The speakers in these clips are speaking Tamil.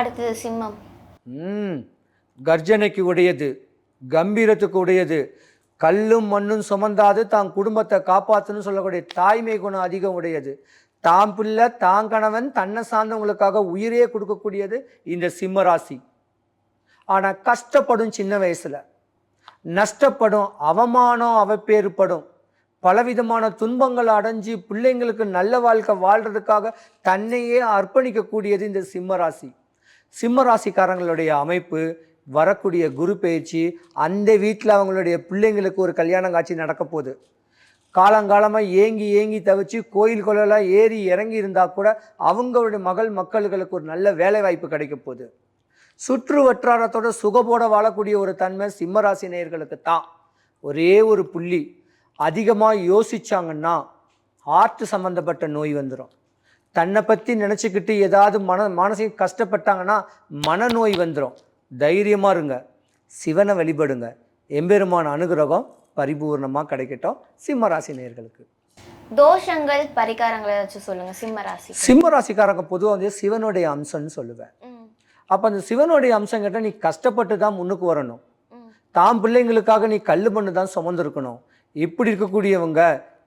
அடுத்தது சிம்மம். ம் கர்ஜனைக்கு உடையது கம்பீரத்துக்கு உடையது கல்லும் மண்ணும் சுமந்தாது தான் குடும்பத்தை காப்பாற்றுன்னு சொல்லக்கூடிய தாய்மை குணம் அதிகம் உடையது. தாம் பிள்ளை தான் கணவன் தன்னை சார்ந்தவங்களுக்காக உயிரே கொடுக்கக்கூடியது இந்த சிம்ம ராசி. ஆனால் கஷ்டப்படும் சின்ன வயசில். நஷ்டப்படும் அவமானம் அவப்பேறுபடும். பலவிதமான துன்பங்கள் அடைஞ்சு பிள்ளைங்களுக்கு நல்ல வாழ்க்கை வாழ்கிறதுக்காக தன்னையே அர்ப்பணிக்கக்கூடியது இந்த சிம்ம ராசி. சிம்ம ராசிக்காரங்களுடைய அமைப்பு வரக்கூடிய குரு பயிற்சி அந்த வீட்டில் அவங்களுடைய பிள்ளைங்களுக்கு ஒரு கல்யாணம் காட்சி நடக்க போகுது. காலங்காலமாக ஏங்கி ஏங்கி தவிச்சு கோயில் கொள்ளலாம் ஏறி இறங்கி இருந்தால் கூட அவங்களுடைய மகள் மக்களுக்கு ஒரு நல்ல வேலை வாய்ப்பு கிடைக்க போகுது. சுற்று வட்டாரத்தோட சுகபோட வாழக்கூடிய ஒரு தன்மை சிம்மராசி நேயர்களுக்கு தான். ஒரே ஒரு புள்ளி. அதிகமாக யோசிச்சாங்கன்னா ஹார்ட் சம்மந்தப்பட்ட நோய் வந்துடும் தன்னை பற்றி நினச்சிக்கிட்டு ஏதாவது மன மானசிக கஷ்டப்பட்டாங்கன்னா மனநோய் வந்துடும் தைரியமாக இருங்க. சிவனை வழிபடுங்க. எம்பெருமான அனுகிரகம் பரிபூர்ணமாக கிடைக்கட்டும். சிம்மராசி நேயர்களுக்கு. தோஷங்கள் பரிகாரங்களை ஏதாச்சும் சொல்லுங்க. சிம்ம ராசி. சிம்ம ராசிக்காரங்க பொதுவாக வந்து சிவனுடைய அம்சம்னு சொல்லுவேன். அப்போ அந்த சிவனுடைய அம்சம் கேட்டால் நீ கஷ்டப்பட்டு தான் முன்னுக்கு வரணும். தாம் பிள்ளைங்களுக்காக நீ கல் பண்ணு தான் சுமந்துருக்கணும். இப்படி இருக்கக்கூடியவங்க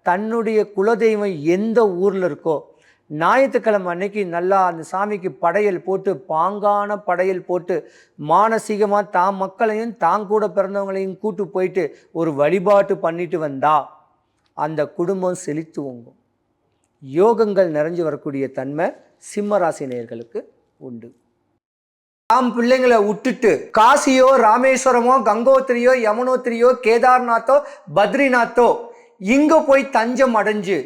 தன்னுடைய குலதெய்வம் எந்த ஊரில் இருக்கோ ஞாயிற்றுக்கிழமை அன்னைக்கு நல்லா அந்த சாமிக்கு படையல் போட்டு பாங்கான படையல் போட்டு மானசீகமாக தான் மக்களையும் தான் கூட பிறந்தவங்களையும் கூட்டு போயிட்டு ஒரு வழிபாட்டு பண்ணிட்டு வந்தா அந்த குடும்பம் செழித்து ஓங்கும். யோகங்கள் நிறைஞ்சு வரக்கூடிய தன்மை சிம்மராசி நேயர்களுக்கு உண்டு. தாம் பிள்ளைங்களை விட்டுட்டு காசியோ ராமேஸ்வரமோ கங்கோத்திரியோ யமுனோத்திரியோ கேதார்நாத்தோ பத்ரிநாத்தோ இங்கே போய் தஞ்சம் அடைஞ்சு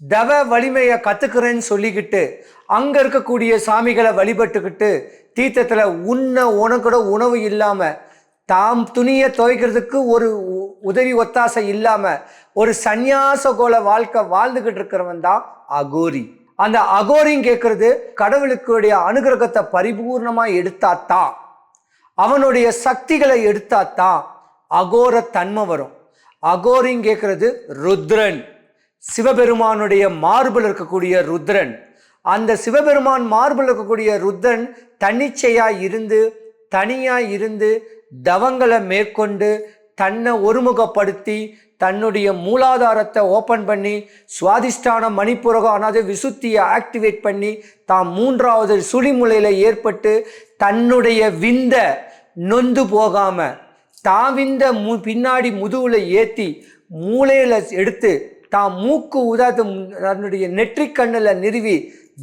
தவ வலிமையை கற்றுக்கிறேன்னு சொல்லிக்கிட்டு அங்கே இருக்கக்கூடிய சாமிகளை வழிபட்டுக்கிட்டு தீர்த்தத்தில் உண்ண உனக்கூட உணவு இல்லாமல் தாம் துணியை துவைக்கிறதுக்கு ஒரு உ- உதவி ஒத்தாசை இல்லாமல் ஒரு சந்நியாச கோல வாழ்க்கை வாழ்ந்துக்கிட்டு இருக்கிறவன் தான் அகோரி. அந்த அகோரியும் கேட்கறது கடவுளுக்குடைய அனுகிரகத்தை பரிபூர்ணமாக எடுத்தாத்தான் அவனுடைய சக்திகளை எடுத்தாத்தான் அகோர தன்மை வரும். அகோரியும் கேட்கறது ருத்ரன். சிவபெருமானுடைய மார்பில் இருக்கக்கூடிய ருத்ரன். அந்த சிவபெருமான் மார்பில் இருக்கக்கூடிய ருத்ரன் தன்னிச்சையாக இருந்து தனியாக இருந்து தவங்களை மேற்கொண்டு தன்னை ஒருமுகப்படுத்தி தன்னுடைய மூலாதாரத்தை ஓப்பன் பண்ணி சுவாதிஷ்டான மணிப்புரகம் அதாவது விசுத்தியை ஆக்டிவேட் பண்ணி தாம் மூன்றாவது சுழிமுலையில் ஏற்பட்டு தன்னுடைய விந்த நொந்து போகாம தாவிந்த மு பின்னாடி முதுகில் ஏற்றி மூளையில் எடுத்து தாம் மூக்கு உதாத்து தன்னுடைய நெற்றிக் கண்ணில் நிறுவி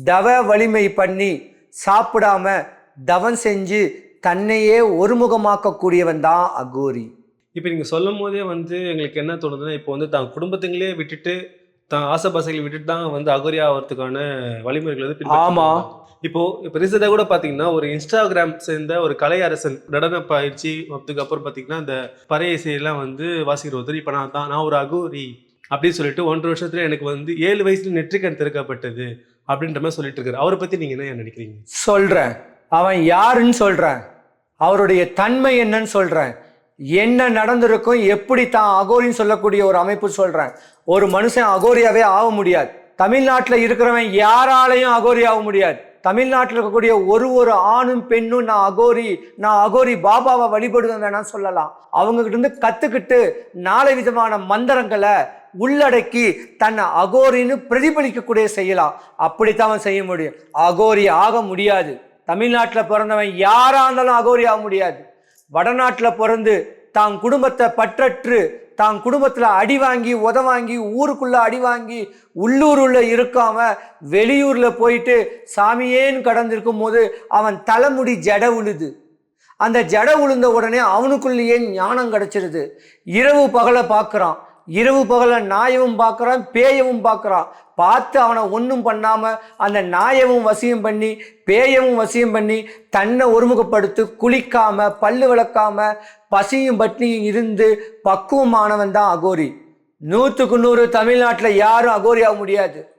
தவ வலிமை பண்ணி சாப்பிடாம தவம் செஞ்சு தன்னையே ஒருமுகமாக்கக்கூடியவன் தான் அகோரி இப்போ நீங்கள் சொல்லும் போதே வந்து எங்களுக்கு என்ன தோணுதுன்னா இப்போ வந்து தான் குடும்பத்துங்களே விட்டுட்டு தான் ஆசைப்பாசைகளை விட்டுட்டு தான் வந்து அகோரியா ஆகிறதுக்கான வழிமுறைகள் வந்து பின்பற்றிட்டு ஆமா. இருக்காங்க. இப்போ இப்போ ரீசெண்டாக கூட பார்த்தீங்கன்னா ஒரு இன்ஸ்டாகிராம் சேர்ந்த ஒரு கலை அரசன் நடன பயிற்சி அதுக்கு அப்புறம் பார்த்தீங்கன்னா இந்த பறை இசையெல்லாம் வந்து வாசிக்கிற ஒருத்தர் இப்போ நான் தான் நான் ஒரு அகோரி அப்படின்னு சொல்லிட்டு ஒன்றரை வருஷத்துல எனக்கு வந்து ஏழு வயசுல நெற்றிக்கண் திறக்கப்பட்டது அப்படின்ற மாதிரி சொல்லிட்டு இருக்காரு. அவரை பத்தி நீங்க என்ன நினைக்கிறீங்க? சொல்றேன். அவன் யாருன்னு சொல்றேன். அவருடைய தன்மை என்னன்னு சொல்றேன். என்ன நடந்திருக்கும் எப்படி தான் அகோரின்னு சொல்லக்கூடிய ஒரு அமைப்பு சொல்றேன். ஒரு மனுஷன் அகோரியாவே ஆக முடியாது. தமிழ்நாட்டில் இருக்கிறவன் யாராலையும் அகோரி ஆக முடியாது. தமிழ்நாட்டில் இருக்கக்கூடிய ஒரு ஒரு ஆணும் பெண்ணும் நான் அகோரி நான் அகோரி பாபாவை வழிபடுவேன் வேணாம் சொல்லலாம். அவங்ககிட்ட இருந்து கற்றுக்கிட்டு நாலு விதமான மந்திரங்களை உள்ளடக்கி தன்னை அகோரின்னு பிரதிபலிக்கக்கூடிய செய்யலாம் அப்படித்தான் அவன் செய்ய முடியும். அகோரி ஆக முடியாது. தமிழ்நாட்டில் பிறந்தவன் யாராக இருந்தாலும் அகோரி ஆக முடியாது. வடநாட்டில் பிறந்து தான் குடும்பத்தை பற்றற்று தான் குடும்பத்தில் அடி வாங்கி உத வாங்கி ஊருக்குள்ளே அடி வாங்கி உள்ளூருள்ள இருக்காம வெளியூரில் போயிட்டு சாமியேன்னு கடந்திருக்கும் போது அவன் தலைமுடி ஜட உழுது. அந்த ஜட உளுந்த உடனே அவனுக்குள்ளேயே ஞானம் கிடச்சிருது. இரவு பகலை பார்க்குறான். இரவு பகல நாயவும் பார்க்குறான் பேயவும் பார்க்குறான். பார்த்து அவனை ஒன்றும் பண்ணாமல் அந்த நாயவும் வசியம் பண்ணி பேயவும் வசியம் பண்ணி தன்னை ஒருமுகப்படுத்தி குளிக்காம பல்லு விளக்காம பசியும் பட்னியும் இருந்து பக்குவமானவன் தான் அகோரி. நூற்றுக்கு நூறு தமிழ்நாட்டில் யாரும் அகோரி ஆக முடியாது.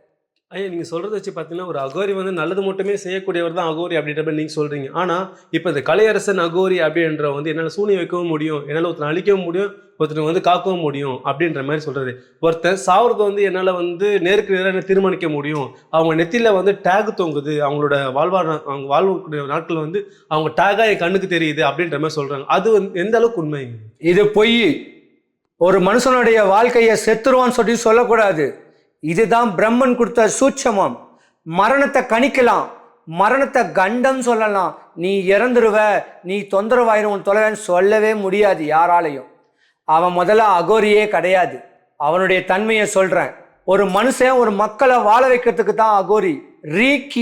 ஐயா நீங்கள் சொல்கிறத வச்சு பார்த்தீங்கன்னா ஒரு அகோரி வந்து நல்லது மட்டுமே செய்யக்கூடியவர் தான் அகோரி அப்படின்ற மாதிரி நீங்கள் சொல்கிறீங்க ஆனால் இப்போ இந்த கலையரசன் அகோரி அப்படின்ற வந்து என்னால் சூனியம் வைக்கவும் முடியும் என்னால் ஒருத்தனை அழிக்கவும் முடியும் ஒருத்தனை வந்து காக்கவும் முடியும் அப்படின்ற மாதிரி சொல்கிறது ஒருத்தன் சாவறதை வந்து என்னால் வந்து நேருக்கு நேராக தீர்மானிக்க முடியும். அவங்க நெத்தியில் வந்து டேக் தொங்குது. அவங்களோட வாழ்வாழ் அவங்க வாழ்வக்கூடிய நாட்கள் வந்து அவங்க டேகாக என் கண்ணுக்கு தெரியுது அப்படின்ற மாதிரி சொல்கிறாங்க அது வந்து எந்த அளவுக்கு உண்மைங்க? இது பொய். ஒரு மனுஷனுடைய வாழ்க்கையை செத்துருவான்னு சொல்லி சொல்லக்கூடாது. இதுதான் பிரம்மன் கொடுத்த சூட்சமம். மரணத்தை கணிக்கலாம். மரணத்தை கண்டம் சொல்லலாம். நீ இறந்துருவ நீ தொந்தரவாயிரும் தொலைவேன்னு சொல்லவே முடியாது யாராலையும். அவன் முதல்ல அகோரியே கிடையாது. அவனுடைய தன்மையை சொல்கிறேன் ஒரு மனுஷன் ஒரு மக்களை வாழ வைக்கிறதுக்கு தான் அகோரி. ரீக்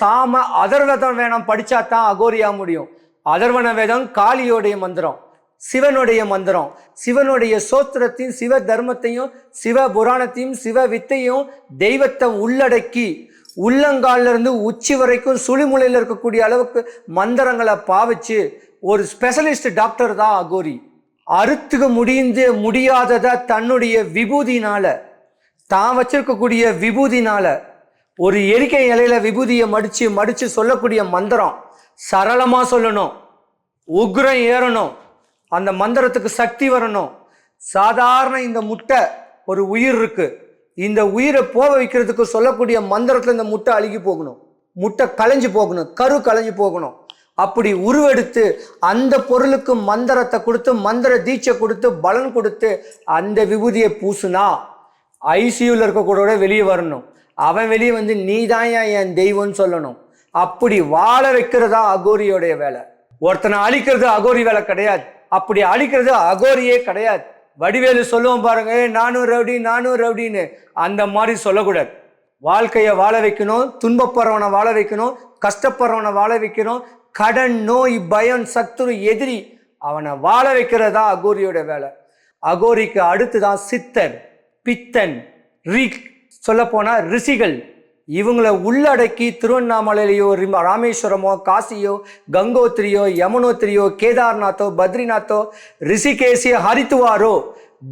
சாம அதர்வதம் வேணாம் படித்தா தான் அகோரியாக முடியும். அதர்வன வேதம் காளியோடைய மந்திரம். சிவனுடைய மந்திரம். சிவனுடைய சோத்திரத்தையும் சிவ தர்மத்தையும் சிவ புராணத்தையும் சிவ வித்தையும் தெய்வத்தை உள்ளடக்கி உள்ளங்காலிருந்து உச்சி வரைக்கும் சுழிமுலையில் இருக்கக்கூடிய அளவுக்கு மந்திரங்களை பாவிச்சு ஒரு ஸ்பெஷலிஸ்ட் டாக்டர் தான் அகோரி. அறுத்துக்க முடிந்து முடியாததை தன்னுடைய விபூதினால தான் வச்சிருக்கக்கூடிய விபூதினால ஒரு எரிக்கை இலையில விபூதியை மடித்து மடித்து சொல்லக்கூடிய மந்திரம். சரளமாக சொல்லணும். உக்ரம் ஏறணும். அந்த மந்திரத்துக்கு சக்தி வரணும். சாதாரண இந்த முட்டை ஒரு உயிர் இருக்கு. இந்த உயிரை போக வைக்கிறதுக்கு சொல்லக்கூடிய மந்திரத்தில் இந்த முட்டை அழுகி போகணும். முட்டை களைஞ்சு போகணும். கரு களைஞ்சு போகணும். அப்படி உருவெடுத்து அந்த பொருளுக்கு மந்திரத்தை கொடுத்து மந்திர தீட்சை கொடுத்து பலன் கொடுத்து அந்த விபூதியை பூசுனா ஐசியூவில் இருக்கக்கூட வெளியே வரணும். அவன் வெளியே வந்து நீதான்யா என் தெய்வம்னு சொல்லணும்? அப்படி வாழ வைக்கிறதா அகோரியோடைய வேலை. ஒருத்தனை அழிக்கிறது அகோரி வேலை கிடையாது. அப்படி அழிக்கிறது அகோரியே கிடையாது. வடிவேலு சொல்லுவோம் பாருங்க நானும் ரவுடி நானும் ரவுடின்னு. அந்த மாதிரி சொல்லக்கூடாது. வாழ்க்கையை வாழ வைக்கணும் துன்பப்படுறவனை வாழ வைக்கணும் கஷ்டப்படுறவனை வாழ வைக்கணும். கடன் நோய் பயம் சத்துரு எதிரி அவனை வாழ வைக்கிறது தான் அகோரியோட வேலை. அகோரிக்கு அடுத்து தான் சித்தன் பித்தன் ரீக் சொல்லப்போனால் ரிஷிகள். இவங்களை உள்ளடக்கி திருவண்ணாமலையிலையோ ராமேஸ்வரமோ காசியோ கங்கோத்திரியோ யமுனோத்திரியோ கேதார்நாத்தோ பத்ரிநாத்தோ ரிஷிகேசி ஹரித்துவாரோ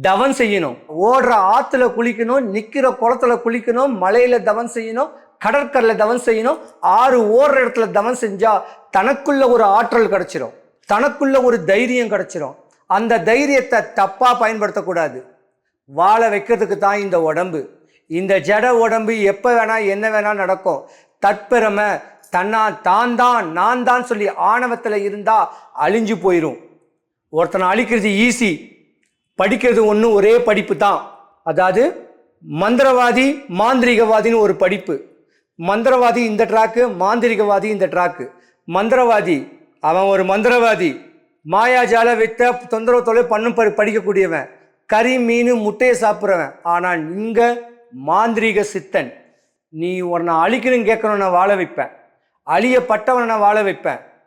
தவன் செய்யணும். ஓடுற ஆற்றுல குளிக்கணும் நிற்கிற குளத்துல குளிக்கணும் மலையில் தவன் செய்யணும் கடற்கரையில் தவன் செய்யணும் ஆறு ஓடுற இடத்துல தவன் செஞ்சால் தனக்குள்ள ஒரு ஆற்றல் கிடச்சிரும். தனக்குள்ள ஒரு தைரியம் கிடச்சிரும். அந்த தைரியத்தை தப்பாக பயன்படுத்தக்கூடாது. வாழ வைக்கிறதுக்கு தான் இந்த உடம்பு. இந்த ஜட உடம்பு எப்போ வேணால் என்ன வேணால் நடக்கும். தற்பெருமை தன்னா தான் தான் நான் தான் சொல்லி ஆணவத்தில் இருந்தால் அழிஞ்சு போயிடும் ஒருத்தனை அழிக்கிறது ஈஸி படிக்கிறது ஒன்று ஒரே படிப்பு தான். அதாவது மந்திரவாதி மாந்திரிகவாதின்னு ஒரு படிப்பு. மந்திரவாதி இந்த ட்ராக்கு மாந்திரிகவாதி இந்த ட்ராக்கு மந்திரவாதி அவன் ஒரு மந்திரவாதி. மாயாஜால வித்த தொந்தரவு தொலை பண்ணும் படிக்கக்கூடியவன். கறி மீன் முட்டையை சாப்பிட்றவன். ஆனால் இங்கே மாந்திரீக சித்தன். நீ உன்னை அழிக்கணும்னு கேட்கணும் நான் வாழ வைப்பேன். அழியப்பட்டவனை நான் வாழ வைப்பேன்.